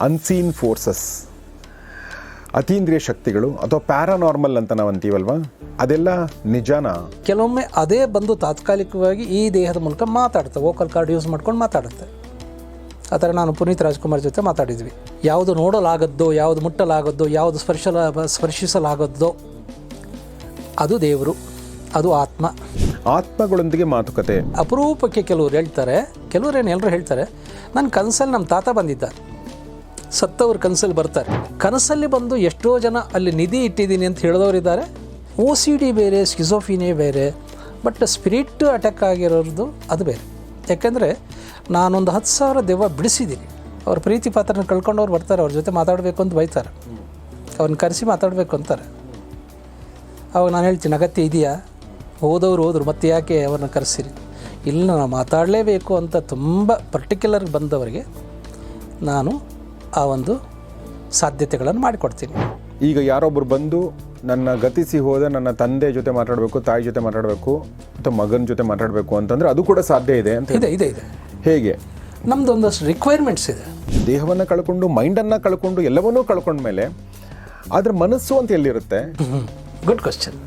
Unseen forces ಅತೀಂದ್ರಿಯ ಶಕ್ತಿಗಳು ಅಥವಾ ಪ್ಯಾರಾನಾರ್ಮಲ್ ಅಂತ ನಾವು ಅಂತೀವಲ್ವಾ ಅದೆಲ್ಲ ನಿಜಾನ ಕೆಲವೊಮ್ಮೆ ಅದೇ ಬಂದು ತಾತ್ಕಾಲಿಕವಾಗಿ ಈ ದೇಹದ ಮೂಲಕ ಮಾತಾಡುತ್ತೆ ವೋಕಲ್ ಕಾರ್ಡ್ ಯೂಸ್ ಮಾಡ್ಕೊಂಡು ಮಾತಾಡುತ್ತೆ ಆ ಥರ ನಾನು ಪುನೀತ್ ರಾಜ್ಕುಮಾರ್ ಜೊತೆ ಮಾತಾಡಿದ್ವಿ ಯಾವುದು ನೋಡಲಾಗದ್ದೋ ಯಾವುದು ಮುಟ್ಟಲಾಗದ್ದೋ ಯಾವುದು ಸ್ಪರ್ಶಲ ಸ್ಪರ್ಶಿಸಲಾಗದ್ದೋ ಅದು ದೇವರು ಅದು ಆತ್ಮ ಆತ್ಮಗಳೊಂದಿಗೆ ಮಾತುಕತೆ ಅಪರೂಪಕ್ಕೆ ಕೆಲವರು ಹೇಳ್ತಾರೆ ಕೆಲವರೇನು ಎಲ್ಲರೂ ಹೇಳ್ತಾರೆ ನನ್ನ ಕನಸಲ್ಲಿ ನಮ್ಮ ತಾತ ಬಂದಿದ್ದ ಸತ್ತವ್ರ ಕನಸಲ್ಲಿ ಬರ್ತಾರೆ. ಕನಸಲ್ಲಿ ಬಂದು ಎಷ್ಟೋ ಜನ ಅಲ್ಲಿ ನಿಧಿ ಇಟ್ಟಿದ್ದೀನಿ ಅಂತ ಹೇಳಿದವರಿದ್ದಾರೆ. ಓ ಸಿ ಡಿ ಬೇರೆ ಸ್ಕಿಸೋಫಿನೇ ಬೇರೆ ಬಟ್ ಸ್ಪಿರಿಟ್ ಅಟ್ಯಾಕ್ ಆಗಿರೋದು ಅದು ಬೇರೆ. ಯಾಕೆಂದರೆ ನಾನೊಂದು ಹತ್ತು ಸಾವಿರ ದೆವ್ವ ಬಿಡಿಸಿದ್ದೀನಿ. ಅವ್ರ ಪ್ರೀತಿ ಪಾತ್ರನ ಕಳ್ಕೊಂಡವ್ರು ಬರ್ತಾರೆ, ಅವ್ರ ಜೊತೆ ಮಾತಾಡಬೇಕು ಅಂತ ಬೈತಾರೆ. ಅವ್ರನ್ನ ಕರೆಸಿ ಮಾತಾಡಬೇಕು ಅಂತಾರೆ. ಅವಾಗ ನಾನು ಹೇಳ್ತೀನಿ, ಅಗತ್ಯ ಇದೆಯಾ? ಹೋದವ್ರು ಹೋದರು, ಮತ್ತೆ ಯಾಕೆ ಅವ್ರನ್ನ ಕರೆಸಿರಿ ಇಲ್ಲ, ನಾವು ಮಾತಾಡಲೇಬೇಕು ಅಂತ ತುಂಬ ಪರ್ಟಿಕ್ಯುಲರ್ ಬಂದವರಿಗೆ, ನಾನು ಆ ಒಂದು ಸಾಧ್ಯತೆಗಳನ್ನು ಮಾಡಿಕೊಡ್ತೀನಿ. ಈಗ ಯಾರೊಬ್ಬರು ಬಂದು ನನ್ನ ಗತಿಸಿ ಹೋದ ನನ್ನ ತಂದೆ ಜೊತೆ ಮಾತಾಡಬೇಕು ತಾಯಿ ಜೊತೆ ಮಾತಾಡಬೇಕು ಅಥವಾ ಮಗನ ಜೊತೆ ಮಾತಾಡಬೇಕು ಅಂತಂದ್ರೆ ಅದು ಕೂಡ ಸಾಧ್ಯ ಇದೆ ಅಂತ ಇದೆ ಇದೆ ಇದೆ. ಹೇಗೆ? ನಮ್ಮದು ಒಂದಷ್ಟು ರಿಕ್ವೈರ್ಮೆಂಟ್ಸ್ ಇದೆ. ದೇಹವನ್ನು ಕಳ್ಕೊಂಡು ಮೈಂಡನ್ನು ಕಳ್ಕೊಂಡು ಎಲ್ಲವನ್ನೂ ಕಳ್ಕೊಂಡ್ಮೇಲೆ ಅದ್ರ ಮನಸ್ಸು ಅಂತ ಎಲ್ಲಿರುತ್ತೆ? ಗುಡ್ ಕ್ವಶನ್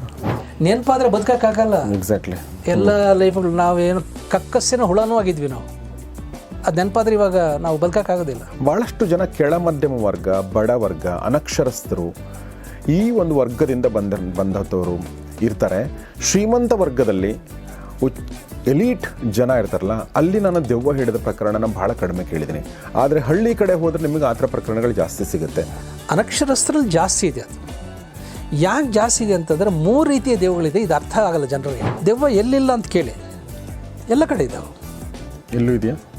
ನೆನಪಾದರೆ ಬದುಕೋಕ್ಕಾಗಲ್ಲ. ಎಕ್ಸಾಕ್ಟ್ಲಿ ಎಲ್ಲ ಲೈಫ್ ನಾವೇನು ಕಕ್ಕಸ್ಸಿನ ಹುಳನೂ ಆಗಿದ್ವಿ ನಾವು. ಅದು ನೆನಪಾದ್ರೆ ಇವಾಗ ನಾವು ಬದುಕೋಕ್ಕಾಗೋದಿಲ್ಲ. ಭಾಳಷ್ಟು ಜನ ಕೆಳ ಮಧ್ಯಮ ವರ್ಗ ಬಡ ವರ್ಗ ಅನಕ್ಷರಸ್ಥರು ಈ ಒಂದು ವರ್ಗದಿಂದ ಬಂದ ಬಂದವರು ಇರ್ತಾರೆ. ಶ್ರೀಮಂತ ವರ್ಗದಲ್ಲಿ ಎಲೀಟ್ ಜನ ಇರ್ತಾರಲ್ಲ ಅಲ್ಲಿ ನಾನು ದೆವ್ವ ಹಿಡಿದ ಪ್ರಕರಣನ ಭಾಳ ಕಡಿಮೆ ಕೇಳಿದ್ದೀನಿ. ಆದರೆ ಹಳ್ಳಿ ಕಡೆ ಹೋದರೆ ನಿಮಗೆ ಆ ಥರ ಪ್ರಕರಣಗಳು ಜಾಸ್ತಿ ಸಿಗುತ್ತೆ. ಅನಕ್ಷರಸ್ಥರಲ್ಲಿ ಜಾಸ್ತಿ ಇದೆ ಅದು. ಯಾಕೆ ಜಾಸ್ತಿ ಇದೆ ಅಂತಂದರೆ ಮೂರು ರೀತಿಯ ದೆವ್ವಗಳಿದೆ ಇದು ಅರ್ಥ ಆಗಲ್ಲ ಜನರಿಗೆ. ದೆವ್ವ ಎಲ್ಲಿಲ್ಲ ಅಂತ ಕೇಳಿ. ಎಲ್ಲ ಕಡೆ ಇದ್ದಾವೆ ಎಲ್ಲೂ ಇದೆಯಾ?